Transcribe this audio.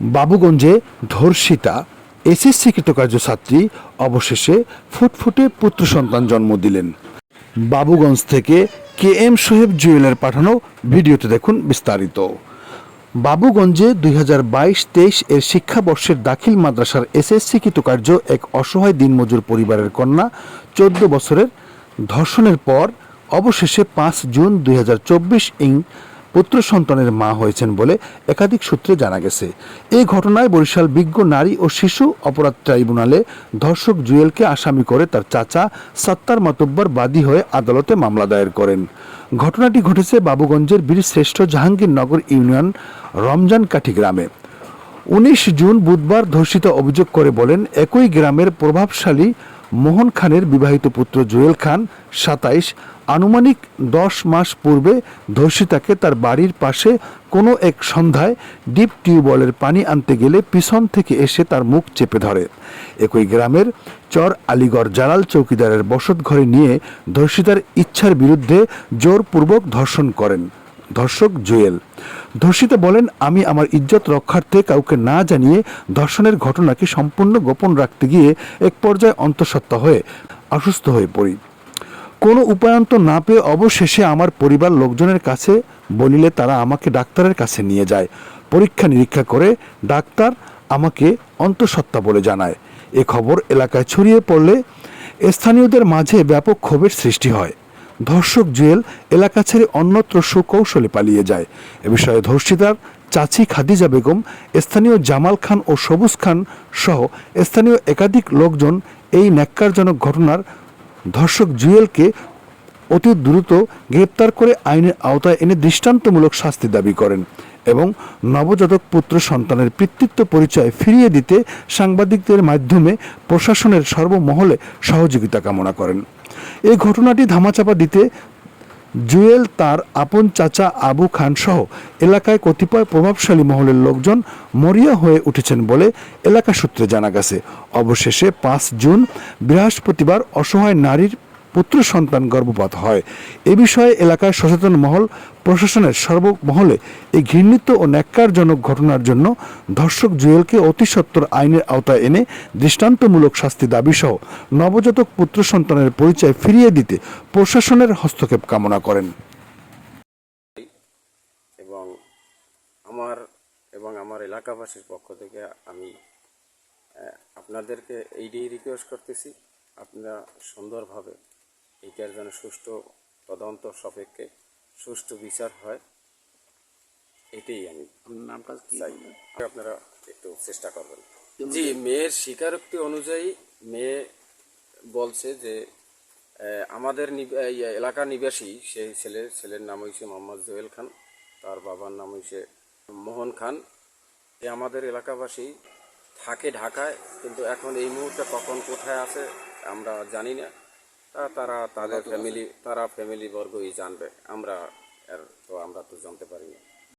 বাবুগঞ্জে ধর্ষিতা, এসএসসি কৃতকার্য ছাত্রী অবশেষে ফুটফুটে পুত্র সন্তান জন্ম দিলেন। বাবুগঞ্জ থেকে কে এম সোহেব জুয়েলের পাঠানো ভিডিওতে দেখুন বিস্তারিত। বাবুগঞ্জে দুই হাজার বাইশ তেইশ এর শিক্ষাবর্ষের দাখিল মাদ্রাসার এসএসসি কৃতকার্য এক অসহায় দিনমজুর পরিবারের কন্যা চোদ্দ বছরের ধর্ষণের পর অবশেষে পাঁচ জুন দুই হাজার চব্বিশ ইং পুত্র সন্তানের মা হয়েছেন বলে একাধিক সূত্রে জানা গেছে। এই ঘটনায় বরিশাল বিজ্ঞ নারী ও শিশু অপরাধ ট্রাইব্যুনালে ধর্ষক জুয়েলকে আসামি করে তার চাচা সত্তার মাতব্বর বাদী হয়ে আদালতে মামলা দায়ের করেন। ঘটনাটি ঘটেছে বাবুগঞ্জের বীরশ্রেষ্ঠ জাহাঙ্গীরনগর ইউনিয়ন রমজান কাঠি গ্রামে। উনিশ জুন বুধবার ধর্ষিত অভিযোগ করে বলেন, একই গ্রামের প্রভাবশালী মোহন খানের বিবাহিত পুত্র জুয়েল খান সাতাইশ। আনুমানিক দশ মাস পূর্বে ধর্ষিতাকে তার বাড়ির পাশে কোনো এক সন্ধ্যায় ডিপ টিউবওয়েলের পানি আনতে গেলে পিছন থেকে এসে তার মুখ চেপে ধরে। একই গ্রামের চর আলীগড় জালাল চৌকিদারের বসত ঘরে নিয়ে ধর্ষিতার ইচ্ছার বিরুদ্ধে জোরপূর্বক ধর্ষণ করেন। ধর্ষক জুয়েল। ধর্ষিতা বলেন, আমি আমার ইজ্জত রক্ষার্থে কাউকে না জানিয়ে ধর্ষণের ঘটনাকে সম্পূর্ণ গোপন রাখতে গিয়ে এক পর্যায়ে অন্তঃসত্ত্বা হয়ে অসুস্থ হয়ে পড়ি। কোনো উপায়ন্ত না পেয়ে অবশেষে আমার পরিবার লোকজনের কাছে বলিলে তারা আমাকে ডাক্তারের কাছে নিয়ে যায়। পরীক্ষা নিরীক্ষা করে ডাক্তার আমাকে অন্তঃসত্ত্বা বলে জানায়। এ খবর এলাকায় ছড়িয়ে পড়লে স্থানীয়দের মাঝে ব্যাপক ক্ষোভের সৃষ্টি হয়। ধর্ষক জুয়েল এলাকা ছেড়ে অন্যত্র সুকৌশলে পালিয়ে যায়। এ বিষয়ে ধর্ষিতার চাচি খাদিজা বেগম, স্থানীয় জামাল খান ও সবুজ খান সহ স্থানীয় একাধিক লোকজন এই ন্যাক্কারজনক ঘটনার ধর্ষক জুয়েলকে অতি দ্রুত গ্রেপ্তার করে আইনের আওতায় এনে দৃষ্টান্তমূলক শাস্তি দাবি করেন এবং নবজাতক পুত্র সন্তানের পিতৃত্ব পরিচয় ফিরিয়ে দিতে সাংবাদিকদের মাধ্যমে প্রশাসনের সর্বমহলে সহযোগিতা কামনা করেন। এই ঘটনাটি ধামাচাপা দিতে জুয়েল, তার আপন চাচা আবু খান সহ এলাকায় কতিপয় প্রভাবশালী মহলের লোকজন মরিয়া হয়ে উঠেছেন বলে এলাকা সূত্রে জানা গেছে। অবশেষে পাঁচ জুন বৃহস্পতিবার অসহায় নারীর পুত্র সন্তান গর্ভপাত হয়। এ বিষয়ে এলাকায় সচেতন মহল, প্রশাসনের সর্বমহলে এই ঘৃণিত ও ন্যাক্কারজনক ঘটনার জন্য ধর্ষক জুয়েলকে অতি সত্বর আইনের আওতায় এনে দৃষ্টান্তমূলক শাস্তি দাবি সহ নবজাতক পুত্র সন্তানের পরিচয় ফিরিয়ে দিতে প্রশাসনের হস্তক্ষেপ কামনা করেন। এবং আমার এবং আমার এলাকাবাসীর পক্ষ থেকে আমি আপনাদেরকে এইটাই রিকোয়েস্ট করতেছি, আপনারা সুন্দরভাবে এইটার যেন সুষ্ঠু তদন্ত সাপেক্ষে সুষ্ঠু বিচার হয় এটাই আমি নামটা চাই। আপনারা একটু চেষ্টা করবেন। জি মেয়ের স্বীকারোক্তি অনুযায়ী মেয়ে বলছে যে আমাদের নিব- এই নিবাসী সেই ছেলে ছেলের নাম হয়েছে মোহাম্মদ জোয়েল খান তার বাবার নাম হয়েছে মোহন খান। এ আমাদের এলাকাবাসী থাকে ঢাকায় কিন্তু এখন এই মুহূর্তে কখন কোথায় আছে আমরা জানি না। তারা তাদের ফ্যামিলি তারা ফ্যামিলি বর্গই জানবে। আমরা আর তো আমরা তো জানতে পারি না